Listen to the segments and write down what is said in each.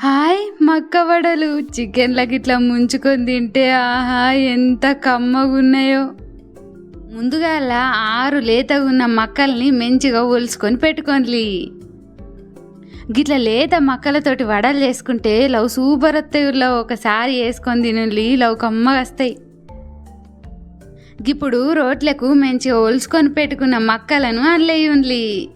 Hi మక్క వడలు చికెన్లకి ఇట్లా ముంచుకొని తింటే ఆహా ఎంత కమ్మగున్నాయో. ముందుగాల ఆరు లేతగా ఉన్న మక్కల్ని మంచిగా ఒలుసుకొని పెట్టుకోండి గిట్ల లేత మక్కలతోటి వడలు చేసుకుంటే లవ్ సూపర్ వస్తాయిలో ఒకసారి వేసుకొని తినండి లవ్ కమ్మగా వస్తాయి. ఇప్పుడు రోట్లకు మంచిగా ఒలుసుకొని పెట్టుకున్న మక్కలను అల్లేయుండ్లి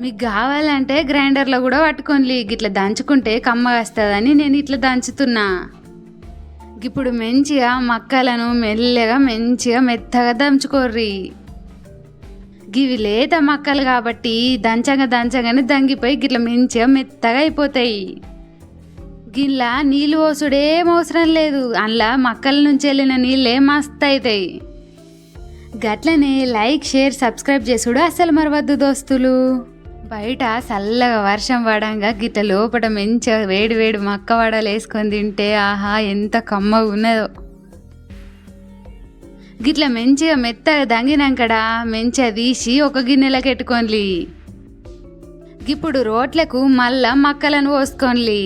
మీకు కావాలంటే గ్రైండర్లో కూడా పట్టుకోండి. గిట్ల దంచుకుంటే కమ్మగా వస్తుందని నేను ఇట్లా దంచుతున్నా. ఇప్పుడు మంచిగా మక్కలను మెల్లగా మంచిగా మెత్తగా దంచుకోర్రి. గివి లేత మక్కలు కాబట్టి దంచగా దంచగానే దంగిపోయి గిట్ల మంచిగా మెత్తగా అయిపోతాయి. గిట్లా నీళ్ళు పోసుడేం అవసరం లేదు. అందులో మక్కల నుంచి వెళ్ళిన నీళ్ళే మస్తు అవుతాయి గట్లనే లైక్ షేర్ సబ్స్క్రైబ్ చేసుడు అస్సలు మరవద్దు దోస్తులు. బయట చల్లగా వర్షం పడంగా గిట్ల లోపల మంచిగా వేడి వేడి మక్క వడలు వేసుకొని తింటే ఆహా ఎంత కమ్మగా ఉన్నదో. గిట్ల మంచిగా మెత్తగా దంగినాకడ మంచిగా తీసి ఒక గిన్నెలోకి ఎట్టుకోండి ఇప్పుడు రోట్లకు మళ్ళా మక్కలను పోసుకోండి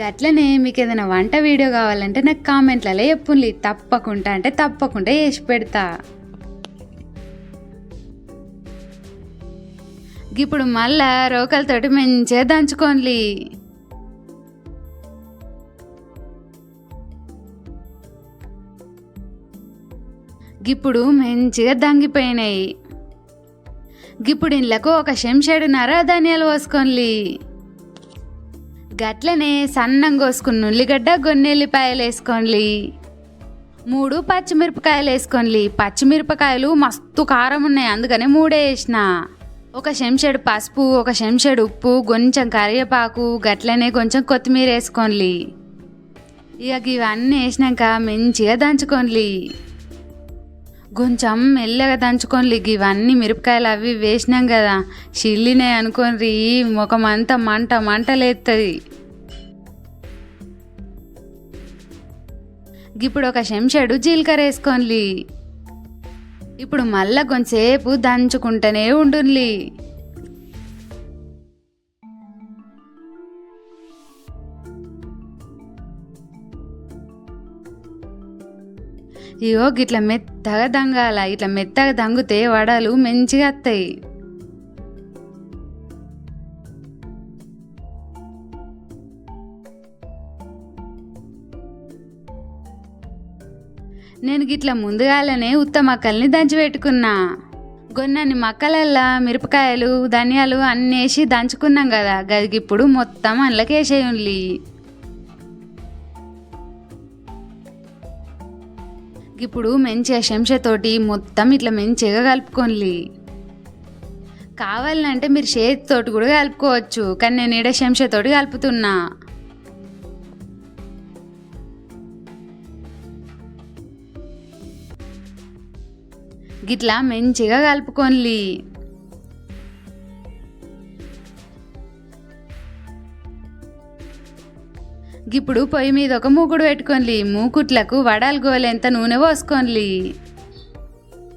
గట్లనే మీకు ఏదైనా వంట వీడియో కావాలంటే నాకు కామెంట్లలో చెప్పుండి తప్పకుండా అంటే తప్పకుండా వేసి పెడతా. ఇప్పుడు మళ్ళా రోకలతోటి మంచిగా దంచుకోండి ఇప్పుడు మంచిగా దంగిపోయినాయి. ఇప్పుడు ఇండ్లకు ఒక నర ధనియాలు పోసుకోండి గట్లనే సన్నం కోసుకున్న ఉల్లిగడ్డ గొన్నెల్లిపాయలు వేసుకోండి మూడు పచ్చిమిరపకాయలు వేసుకోండి పచ్చిమిరపకాయలు మస్తు కారం ఉన్నాయి. అందుకనే మూడే వేసిన. ఒక చెంచాడు పసుపు ఒక చెంచాడు ఉప్పు కొంచెం కరివేపాకు గట్లనే కొంచెం కొత్తిమీర వేసుకోండి. ఇక ఇవన్నీ వేసినాక మంచిగా దంచుకోండి. కొంచెం మెల్లగా దంచుకోండి. ఇవన్నీ మిరపకాయలు అవి వేసినాం కదా చిల్లినాయి అనుకోండి. ముఖం అంతా మంట మంటలేస్తుంది ఇప్పుడు ఒక చెంచాడు జీలకర్ర వేసుకోండి. ఇప్పుడు మళ్ళా కొంచెంసేపు దంచుకుంటూనే ఉండుండి ఇగో గిట్ల మెత్తగా దంగాల ఇట్లా మెత్తగా దంగితే వడలు మంచిగా వస్తాయి నేను గిట్ల ముందుగాలనే ఉత్త మక్కల్ని దంచి పెట్టుకున్నా. గొన్నన్ని మక్కలల్లా మిరపకాయలు ధనియాలు అన్నీ వేసి దంచుకున్నాం కదా గదికి ఇప్పుడు మొత్తం అందులోకి వేసేయండి ఇప్పుడు మంచిగా శంషతోటి మొత్తం ఇట్లా మంచిగా కలుపుకోండి కావాలంటే మీరు చేతితోటి కూడా కలుపుకోవచ్చు కానీ నేను ఈడ శంషతోటి కలుపుతున్నా. గిట్లా మంచిగా కలుపుకోండి ఇప్పుడు పొయ్యి మీద ఒక మూకుడు పెట్టుకోండి మూకుట్లకు వడాలు గోలేంత నూనె పోసుకోండి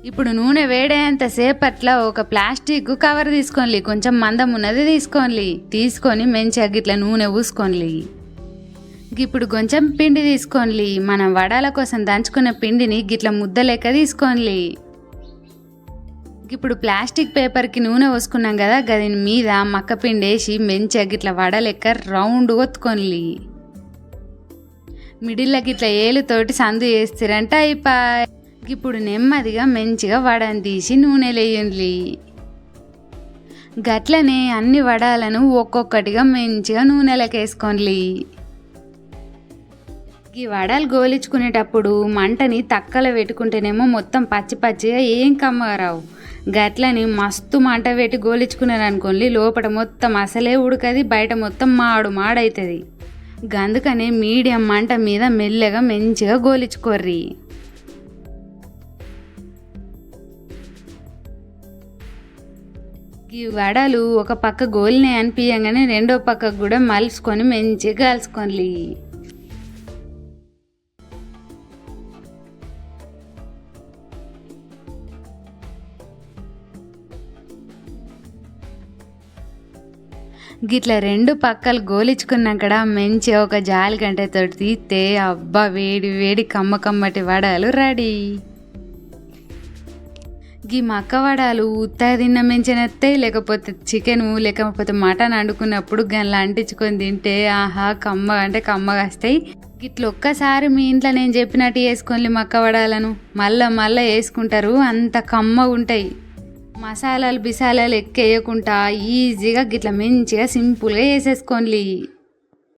ఇప్పుడు నూనె వేడేంత సేపట్ల ఒక ప్లాస్టిక్ కవర్ తీసుకోండి కొంచెం మందం ఉన్నది తీసుకోండి తీసుకొని మంచిగా గిట్ల నూనె పూసుకోండి ఇప్పుడు కొంచెం పిండి తీసుకోండి మనం వడాల కోసం దంచుకున్న పిండిని గిట్ల ముద్ద లెక్క తీసుకోండి ఇప్పుడు ప్లాస్టిక్ పేపర్కి నూనె పోసుకున్నాం కదా గదిని మీద మక్క పిండి వేసి మంచిగా గిట్ల వడ రౌండ్ ఒత్తుకొని మిడిల్లోకి ఇట్లా ఏలుతోటి సందు వేస్తారంటే అయిపోయి ఇప్పుడు నెమ్మదిగా మంచిగా వడని తీసి నూనెలో వేయండి గట్లనే అన్ని వడాలను ఒక్కొక్కటిగా మంచిగా నూనెలోకి వేసుకోండి ఈ వడలు గోలించుకునేటప్పుడు మంటని తక్కలో పెట్టుకుంటేనేమో మొత్తం పచ్చి పచ్చిగా ఏం కమ్మగా రావు గట్లని మస్తు మంట పెట్టి గోలించుకున్నారు అనుకోండి లోపల మొత్తం అసలే ఉడకది బయట మొత్తం మాడు మాడవుతుంది అందుకనే మీడియం మంట మీద మెల్లగా మంచిగా గోలించుకోర్రి ఈ వడలు ఒక పక్క గోలినే అనిపించగానే రెండో పక్కకు కూడా మలుసుకొని మంచిగా కాల్చుకోండి గిట్ల రెండు పక్కలు గోలిచుకున్నాకడ మంచి ఒక జాలి గంట తీస్తే అబ్బా వేడి వేడి కమ్మ కమ్మటి వడలు రెడీ. గీ మక్క వడాలు ఉత్తగా తిన్న మెంచినత్తాయి లేకపోతే చికెను లేకపోతే మటన్ వండుకున్నప్పుడు గన్లా అంటించుకొని తింటే ఆహా కమ్మ అంటే కమ్మగా వస్తాయి గిట్ల ఒక్కసారి మీ ఇంట్లో నేను చెప్పినట్టు వేసుకొని మక్క వడాలను. మళ్ళా మళ్ళీ వేసుకుంటారు అంత కమ్మగా ఉంటాయి మసాలాలు బిసాలాలు ఎక్కేయకుండా ఈజీగా గిట్ల మంచిగా సింపుల్గా వేసేసుకోండి